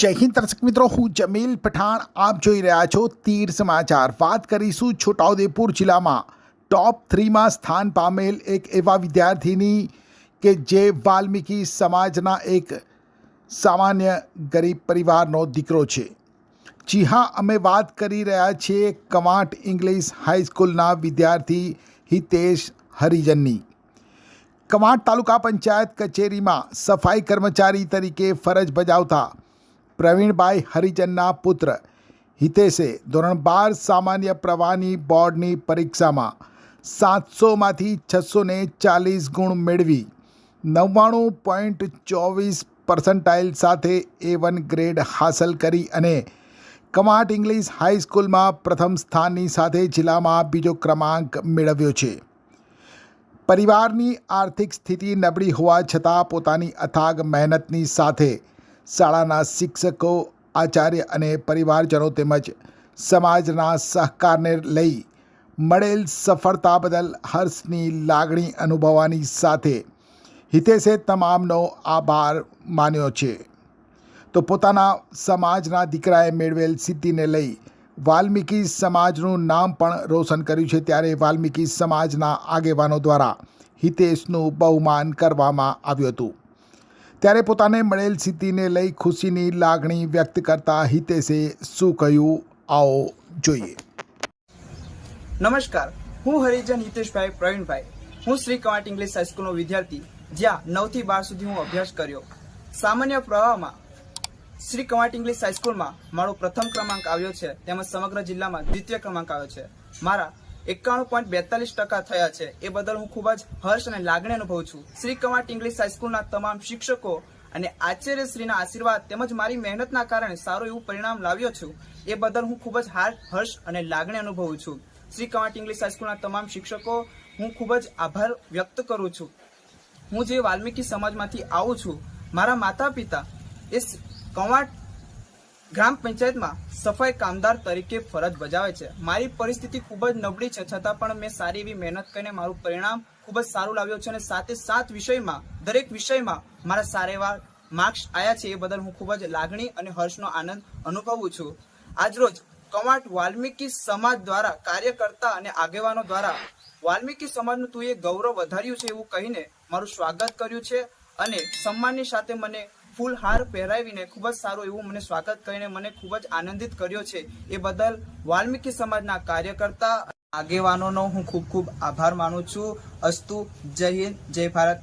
જય હિન્દ દર્શક મિત્રો, હું જમીલ પઠાણ, આપ જોઈ રહ્યા છો તીર સમાચાર. વાત કરીશું છોટાઉદેપુર જિલ્લામાં. ટોપ થ્રીમાં સ્થાન પામેલ એક એવા વિદ્યાર્થીની કે જે વાલ્મીકી સમાજના એક સામાન્ય ગરીબ પરિવારનો દીકરો છે. જી હા, અમે વાત કરી રહ્યા છીએ કવાંટ ઇંગ્લિશ હાઈસ્કૂલના વિદ્યાર્થી હિતેશ હરિજનની. કવાંટ તાલુકા પંચાયત કચેરીમાં સફાઈ કર્મચારી તરીકે ફરજ બજાવતા પ્રવીણભાઈ હરિજનના પુત્ર. હિતેશે ધોરણ બાર સામાન્ય પ્રવાહની બોર્ડની પરીક્ષામાં સાતસોમાંથી છસો ને ચાલીસ ગુણ મેળવી. નવ્વાણું પોઈન્ટ ચોવીસ પર્સન્ટાઇલ સાથે એ વન ગ્રેડ હાંસલ કરી અને કમાટ ઇંગ્લિશ હાઈસ્કૂલમાં પ્રથમ સ્થાનની સાથે જિલ્લામાં બીજો ક્રમાંક મેળવ્યો છે. પરિવારની આર્થિક સ્થિતિ નબળી હોવા છતાં પોતાની અથાગ મહેનતની સાથે શાળાના શિક્ષકો, આચાર્ય અને પરિવારજનો તેમજ સમાજના સહકારને લઈ મળેલ સફળતા બદલ હર્ષની લાગણી અનુભવવાની સાથે હિતેશે તમામનો આભાર માન્યો છે. તો પોતાના સમાજના દીકરાએ મેળવેલ સિદ્ધિને લઈ વાલ્મીકી સમાજનું નામ પણ રોશન કર્યું છે. ત્યારે વાલ્મીકી સમાજના આગેવાનો દ્વારા હિતેશનું બહુમાન કરવામાં આવ્યું હતું. ત્યારે પોતાને મળેલ સિદ્ધિને લઈ ખુશીની લાગણી વ્યક્ત કરતા હિતેશે શું કહ્યું? આવો જોઈએ. નમસ્કાર. હું હરિજન હિતેશભાઈ પ્રવીણભાઈ. હું શ્રી કવાટ ઇંગ્લિશ હાઈસ્કૂલનો વિદ્યાર્થી. જ્યાં નવથી બાર સુધી હું અભ્યાસ કર્યો. સામાન્ય પ્રવાહમાં શ્રી કવાટ ઇંગ્લિશ હાઈસ્કૂલમાં મારો પ્રથમ ક્રમાંક આવ્યો છે. તેમજ સમગ્ર જિલ્લામાં દ્વિતીય ક્રમાંક આવ્યો છે. મારા એકાણું પોઈન્ટ બેતાલીસ ટકા થયા છે. એ બદલ હું ખૂબ જ હર્ષ અને લાગણી અનુભવું છું. શ્રી કવાટ ઇંગ્લિશ હાઈસ્કૂલના તમામ શિક્ષકો અને આચાર્યશ્રીના આશીર્વાદ તેમજ મારી મહેનતના કારણે સારું એવું પરિણામ લાવ્યો છું. એ બદલ હું ખૂબ જ હાર, હર્ષ અને લાગણી અનુભવું છું. શ્રી કવાટ ઇંગ્લિશ હાઈસ્કૂલના તમામ શિક્ષકો, હું ખૂબ જ આભાર વ્યક્ત કરું છું. હું જે વાલ્મીકી સમાજમાંથી આવું છું, મારા માતા પિતા એ કવાંટ ગ્રામ પંચાયતમાં સફાઈ કામદાર તરીકે ફરજ બજાવે છે. મારી પરિસ્થિતિ ખૂબ જ નબળી છે, છતાં પણ મેં સારી એવી મહેનત કરીને મારું પરિણામ ખૂબ જ સારું લાવ્યું છે અને સાથે સાત વિષયમાં, દરેક વિષયમાં મારા સારા એવા માર્ક્સ આવ્યા છે એ બદલ હું ખૂબ જ લાગણી અને હર્ષનો આનંદ અનુભવું છું. આજરોજ કમાટ વાલ્મીકી સમાજ દ્વારા કાર્યકર્તા અને આગેવાનો દ્વારા વાલ્મીકી સમાજનું તું એ ગૌરવ વધાર્યું છે એવું કહીને મારું સ્વાગત કર્યું છે અને સન્માનની સાથે મને ફૂલ હાર પહેરાવીને ખૂબ જ સારું એવું મને સ્વાગત કરીને મને ખૂબ જ આનંદિત કર્યો છે. એ બદલ વાલ્મીકી સમાજના કાર્યકર્તા આગેવાનોનો હું ખૂબ ખૂબ આભાર માનું છું. અસ્તુ, જય હિન્દ, જય ભારત.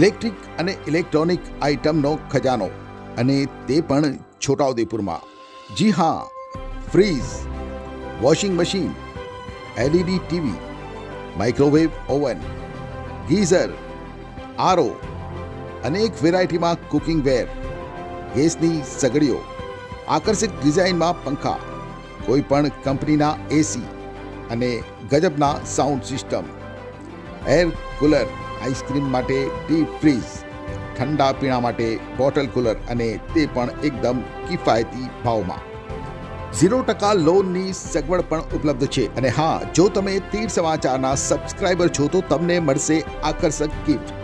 ઇલેક્ટ્રિક અને ઇલેક્ટ્રોનિક આઇટમનો ખજાનો અને તે પણ છોટાઉદેપુરમાં. જી હા, fridge, washing machine, LED TV, microwave oven, geyser, RO અનેક વેરાયટીમાં કુકિંગ વેર ગેસની સગડીઓ આકર્ષક ડિઝાઇનમાં પંખા કોઈ પણ કંપનીના એસી અને ગજબના sound system air cooler ice cream માટે ડીપ ફ્રીઝ ઠંડા પીણા માટે બોટલ કુલર અને તે પણ એકદમ કિફાયતી ભાવમાં. ઝીરો ટકા લોનની સગવડ પણ ઉપલબ્ધ છે અને હા, જો તમે તીર સમાચારના સબસ્ક્રાઇબર છો તો તમને મળશે આકર્ષક ગિફ્ટ